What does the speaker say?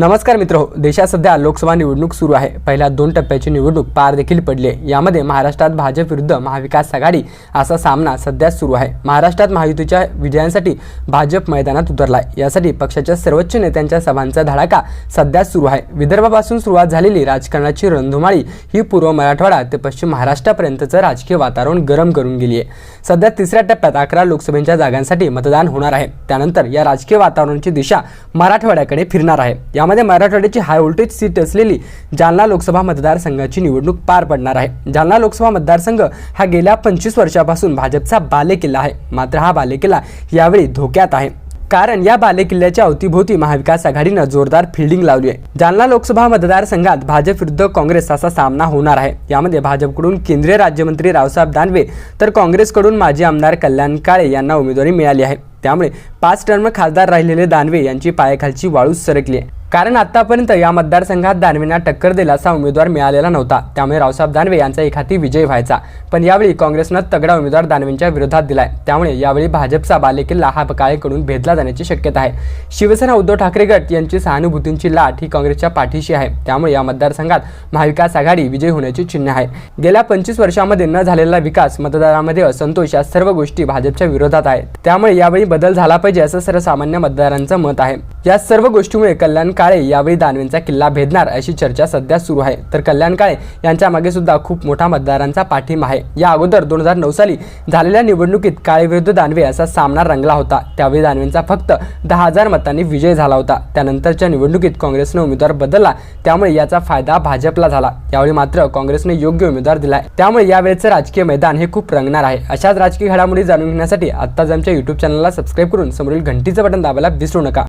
नमस्कार मित्र देशात सध्या लोकसभा निवडणूक सुरू आहे. पहिल्या दोन टप्प्याची निवडणूक पार देखील पडली आहे. यामध्ये महाराष्ट्रात भाजप विरुद्ध महाविकास आघाडी असा सामना सध्या सुरू आहे. महाराष्ट्रात महायुतीच्या विजयांसाठी भाजप मैदानात उतरला आहे यासाठी पक्षाच्या सर्वोच्च नेत्यांच्या सभांचा धडाका सध्या सुरू आहे. विदर्भापासून सुरुवात झालेली राजकारणाची रणधुमाळी ही पूर्व मराठवाडा ते पश्चिम महाराष्ट्रापर्यंतचं राजकीय वातावरण गरम करून गेली आहे. सध्या तिसऱ्या टप्प्यात अकरा लोकसभेच्या जागांसाठी मतदान होणार आहे. त्यानंतर या राजकीय वातावरणाची दिशा मराठवाड्याकडे फिरणार आहे. या यामध्ये मराठवाड्याची हाय व्होल्टेज सीट असलेली जालना लोकसभा मतदारसंघाची निवडणूक पार पडणार आहे. जालना लोकसभा मतदारसंघ हा गेल्या पंचवीस वर्षापासून भाजपचा बालेकिल्ला आहे. मात्र हा बालेकिल्ला यावेळी धोक्यात आहे. कारण या बालेकिल्ल्याच्या अवतीभोवती महाविकास आघाडीनं जोरदार फिल्डिंग लावली आहे. जालना लोकसभा मतदारसंघात भाजप विरुद्ध काँग्रेस असा सामना होणार आहे. यामध्ये भाजपकडून केंद्रीय राज्यमंत्री रावसाहेब दानवे तर काँग्रेसकडून माजी आमदार कल्याण काळे यांना उमेदवारी मिळाली आहे. त्यामुळे पाच टर्म खासदार राहिलेले दानवे यांची पायाखालची वाळू सरकली आहे. कारण आतापर्यंत या मतदारसंघात दानवेंना टक्कर दिला असा उमेदवार मिळालेला नव्हता. त्यामुळे रावसाहेब दानवे यांचा एखादी विजय व्हायचा. पण यावेळी काँग्रेसनं तगडा उमेदवार दानवेंच्या विरोधात दिलाय. त्यामुळे यावेळी भाजपचा बालेकिल्ला हा काळेकडून भेदला जाण्याची शक्यता आहे. शिवसेना उद्धव ठाकरे गट यांची सहानुभूतींची लाट ही काँग्रेसच्या पाठीशी आहे. त्यामुळे या मतदारसंघात महाविकास आघाडी विजय होण्याची चिन्ह आहे. गेल्या पंचवीस वर्षामध्ये न झालेला विकास मतदारामध्ये असंतोष या सर्व गोष्टी भाजपच्या विरोधात आहेत. त्यामुळे यावेळी बदल झाला पाहिजे असं सर्वसामान्य मतदारांचं मत आहे. या सर्व गोष्टीमुळे कल्याण काळे यावेळी दानवेंचा किल्ला भेदणार अशी चर्चा सध्या सुरू आहे. तर कल्याण काळे यांच्या मागे सुद्धा खूप मोठा मतदारांचा पाठिंबा आहे. या अगोदर दोन हजार नऊ साली झालेल्या निवडणुकीत काळे विरुद्ध दानवे असा सामना रंगला होता. त्यावेळी दानवेंचा फक्त दहा हजार मतांनी विजय झाला होता. त्यानंतरच्या निवडणुकीत काँग्रेसने उमेदवार बदलला. त्यामुळे याचा फायदा भाजपला झाला. यावेळी मात्र काँग्रेसने योग्य उमेदवार दिलाय. त्यामुळे यावेळेचं राजकीय मैदान हे खूप रंगणार आहे. अशाच राजकीय घडामोडी जाणून घेण्यासाठी आत्ताच आमच्या युट्यूब चॅनलला सबस्क्राईब करून समोरील घंटीचं बटन दाबायला विसरू नका.